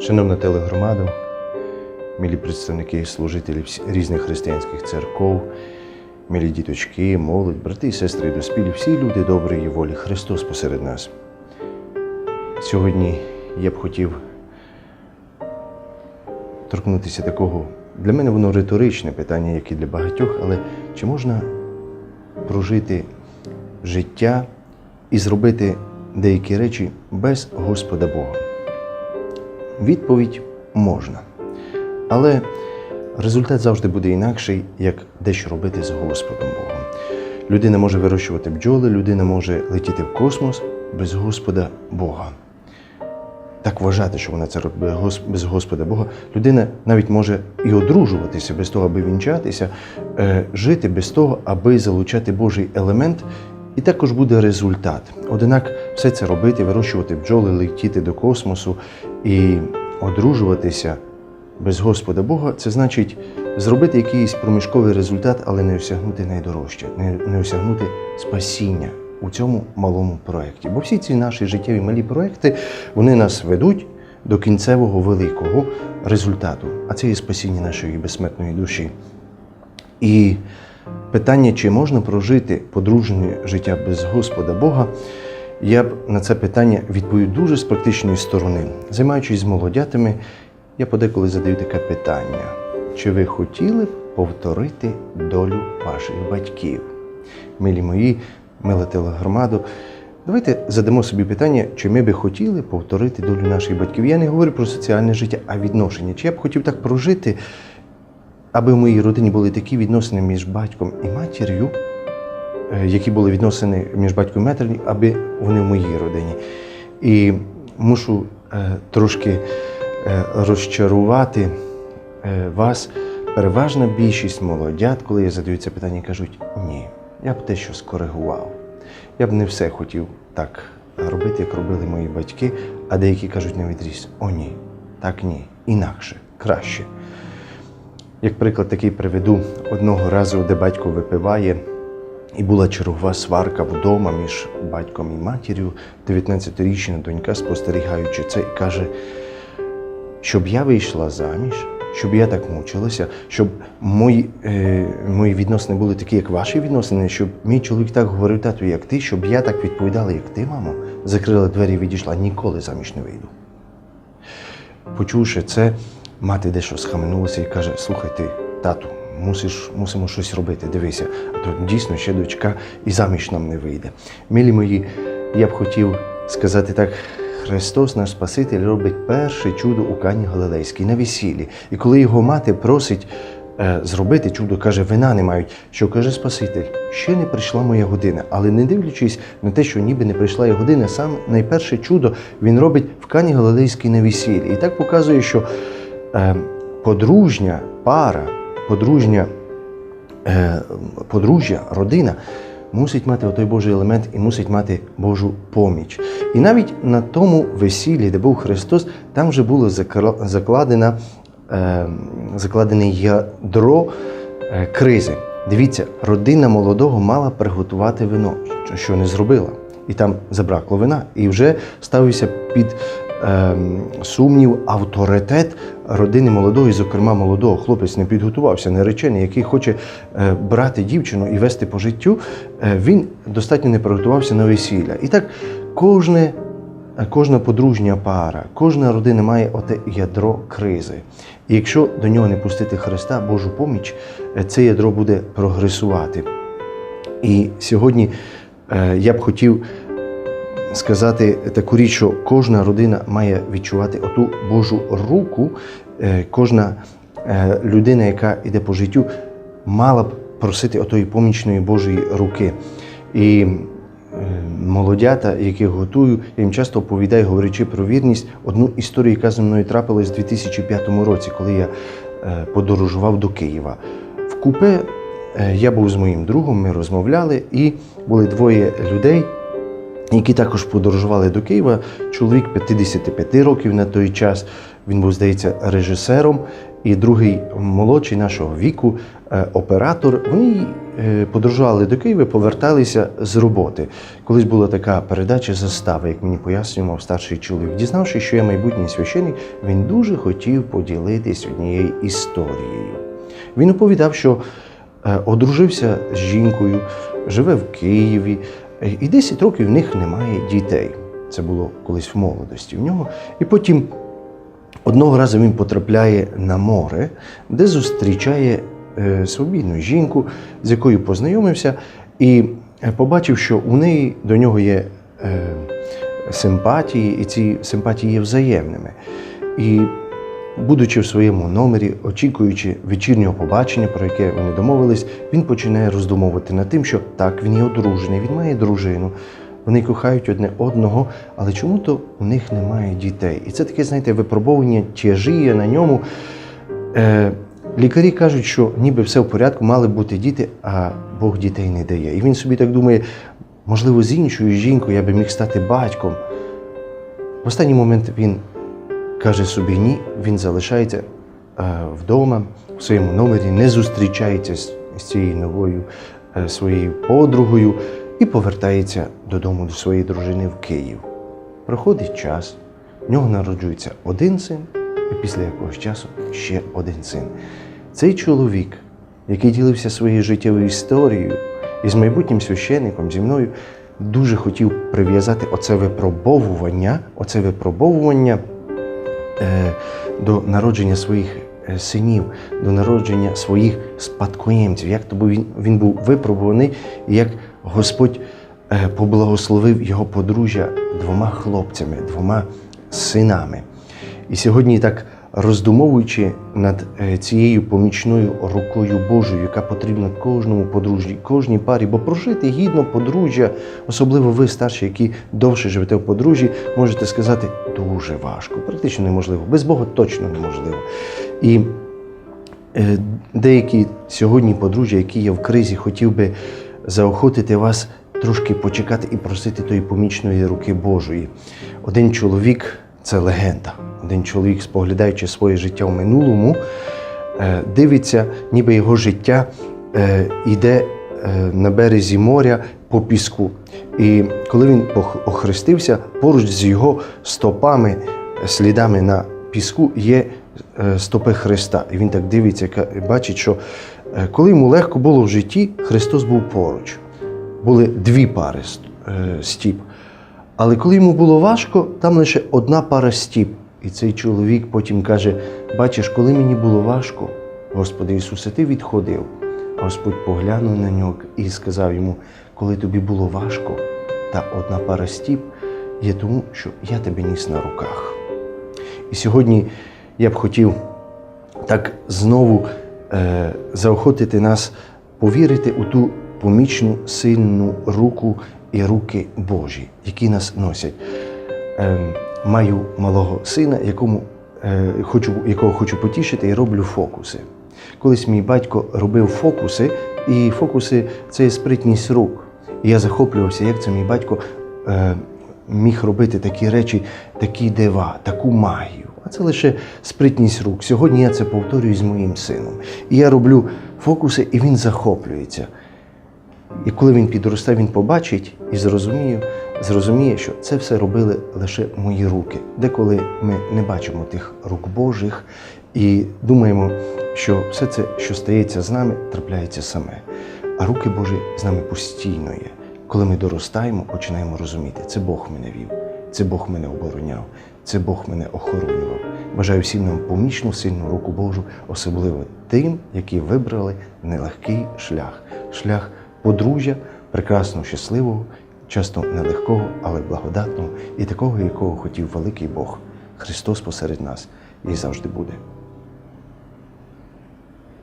Шановна телегромада, милі представники служителів всі- різних християнських церков, милі діточки, молодь, брати і сестри доспілі, всі люди доброї волі, Христос посеред нас. Сьогодні я б хотів торкнутися такого. Для мене воно риторичне питання, як і для багатьох, але чи можна прожити життя і зробити деякі речі без Господа Бога? Відповідь можна. Але результат завжди буде інакший, як дещо робити з Господом Богом. Людина може вирощувати бджоли, людина може летіти в космос без Господа Бога. Так вважати, що вона це робить без Господа Бога. Людина навіть може і одружуватися без того, аби вінчатися, е, жити без того, аби залучати Божий елемент, і також буде результат. Однак все це робити, вирощувати бджоли, летіти до космосу і одружуватися без Господа Бога, це значить зробити якийсь проміжковий результат, але не осягнути найдорожче, не, осягнути спасіння у цьому малому проєкті. Бо всі ці наші життєві малі проекти вони нас ведуть до кінцевого великого результату, а це є спасіння нашої безсмертної душі. І питання, чи можна прожити подружнє життя без Господа Бога, я б на це питання відповів дуже з практичної сторони. Займаючись з молодятами, я подеколи задаю таке питання: чи ви хотіли б повторити долю ваших батьків? Милі мої, мила телегромаду, давайте задамо собі питання, чи ми би хотіли повторити долю наших батьків. Я не говорю про соціальне життя, а відношення. Чи я б хотів так прожити, аби в моїй родині були такі відносини між батьком і матір'ю, які були відносини між батьком і матір'ю, аби вони в моїй родині. І мушу е, трошки е, розчарувати е, вас. Переважна більшість молодят, коли я задаю це питання, кажуть, ні, я б те, що скоригував. Я б не все хотів так робити, як робили мої батьки, а деякі кажуть на відріз, о ні, так ні, інакше, краще. Як приклад такий приведу одного разу, де батько випиває, і була чергова сварка вдома між батьком і матір'ю. 19-річна донька, спостерігаючи це, і каже, щоб я вийшла заміж, щоб я так мучилася, щоб мої, е, мої відносини були такі, як ваші відносини, щоб мій чоловік так говорив тату, як ти, щоб я так відповідала, як ти, мамо, закрила двері і відійшла, ніколи заміж не вийду. Почувши це, мати дещо схаменулася і каже: Слухай ти, тату, мусиш, мусимо щось робити. Дивися, а то дійсно ще дочка і заміж нам не вийде. Милі мої, я б хотів сказати так. Христос, наш Спаситель, робить перше чудо у Кані Галилейській на весіллі. І коли його мати просить е, зробити чудо, каже, вина не мають. Що каже Спаситель? Ще не прийшла моя година. Але не дивлячись на те, що ніби не прийшла його година, саме найперше чудо він робить в Кані Галилейській на весіллі. І так показує, що е, подружня пара, подружня, е, подружжя, родина мусить мати отой Божий елемент і мусить мати Божу поміч. І навіть на тому весіллі, де був Христос, там вже було закладена, е, закладене ядро е, кризи. Дивіться, родина молодого мала приготувати вино, що- не зробила. І там забракло вина. І вже ставився під ем, сумнів авторитет родини молодого, і, зокрема, молодого хлопець не підготувався, наречений, який хоче е, брати дівчину і вести по життю, е, він достатньо не приготувався на весілля. І так кожне. е, Кожна подружня пара, кожна родина має оте ядро кризи. І якщо до нього не пустити Христа, Божу поміч, це ядро буде прогресувати. І сьогодні я б хотів сказати таку річ, що кожна родина має відчувати оту Божу руку, е, кожна е, людина, яка йде по життю, мала б просити отої помічної Божої руки. І е, молодята, яких готую, я їм часто оповідаю, говорячи про вірність, одну історію, яка зі мною трапилась у 2005 році, коли я подорожував до Києва. В купе я був з моїм другом, ми розмовляли, і були двоє людей, які також подорожували до Києва. Чоловік 55 років на той час. Він був, здається, режисером, і другий молодший нашого віку, е, оператор. Вони е, подорожували до Києва, поверталися з роботи. Колись була така передача застава, як мені пояснював старший чоловік. Дізнавшись, що я майбутній священик, він дуже хотів поділитись однією історією. Він оповідав, що е, одружився з жінкою, живе в Києві, і 10 років в них немає дітей. Це було колись в молодості в нього. І потім одного разу він потрапляє на море, де зустрічає е, свобідну жінку, з якою познайомився, і е, побачив, що у неї до нього є е, симпатії, і ці симпатії є взаємними. І будучи в своєму номері, очікуючи вечірнього побачення, про яке вони домовились, він починає роздумовувати над тим, що так, він є одружений, він має дружину. Вони кохають одне одного, але чому то у них немає дітей? І це таке, знаєте, випробовування тяжіє на ньому. Е, лікарі кажуть, що ніби все в порядку, мали бути діти, а Бог дітей не дає. І він собі так думає, можливо, з іншою жінкою я би міг стати батьком. В останній момент він каже собі ні, він залишається е, вдома, в своєму номері, не зустрічається з, цією новою е, своєю подругою і повертається додому до своєї дружини в Київ. Проходить час, в нього народжується один син, і після якогось часу ще один син. Цей чоловік, який ділився своєю життєвою історією і з майбутнім священником зі мною, дуже хотів прив'язати оце випробовування, оце випробовування до народження своїх е, синів, до народження своїх спадкоємців, як то був він, він був випробуваний, як Господь е, поблагословив його подружжя двома хлопцями, двома синами. І сьогодні, так роздумовуючи над е, цією помічною рукою Божою, яка потрібна кожному подружжі, кожній парі, бо прожити гідно подружжя, особливо ви, старші, які довше живете в подружжі, можете сказати дуже важко, практично неможливо. Без Бога точно неможливо. І е, деякі сьогодні подружжя, які є в кризі, хотів би заохотити вас трошки почекати і просити тої помічної руки Божої. Один чоловік це легенда. Один чоловік, споглядаючи своє життя в минулому, е, дивиться, ніби його життя е, йде е, на березі моря по піску. І коли він охрестився, поруч з його стопами, слідами на піску є стопи Христа. І він так дивиться, бачить, що коли йому легко було в житті, Христос був поруч. Були дві пари ст- стіп. Але коли йому було важко, там лише одна пара стіп. І цей чоловік потім каже: бачиш, коли мені було важко, Господи Ісусе, ти відходив. Господь поглянув на нього і сказав йому: коли тобі було важко, та одна пара стіп є тому, що я тебе ніс на руках. І сьогодні я б хотів так знову е, заохотити нас повірити у ту помічну сильну руку і руки Божі, які нас носять. Е, маю малого сина, якому, е, хочу, якого хочу потішити, і роблю фокуси. Колись мій батько робив фокуси, і фокуси це спритність рук. І я захоплювався, як це мій батько е, міг робити такі речі, такі дива, таку магію. А це лише спритність рук. Сьогодні я це повторюю з моїм сином. І я роблю фокуси, і він захоплюється. І коли він підросте, він побачить і зрозуміє, зрозуміє, що це все робили лише мої руки. Деколи ми не бачимо тих рук Божих і думаємо, що все це, що стається з нами, трапляється саме. А руки Божі з нами постійно є. Коли ми доростаємо, починаємо розуміти, це Бог мене вів, це Бог мене обороняв, це Бог мене охоронював. Бажаю всім нам помічну сильну руку Божу, особливо тим, які вибрали нелегкий шлях, шлях подружжя, прекрасного, щасливого, часто нелегкого, але благодатного і такого, якого хотів великий Бог. Христос посеред нас і завжди буде.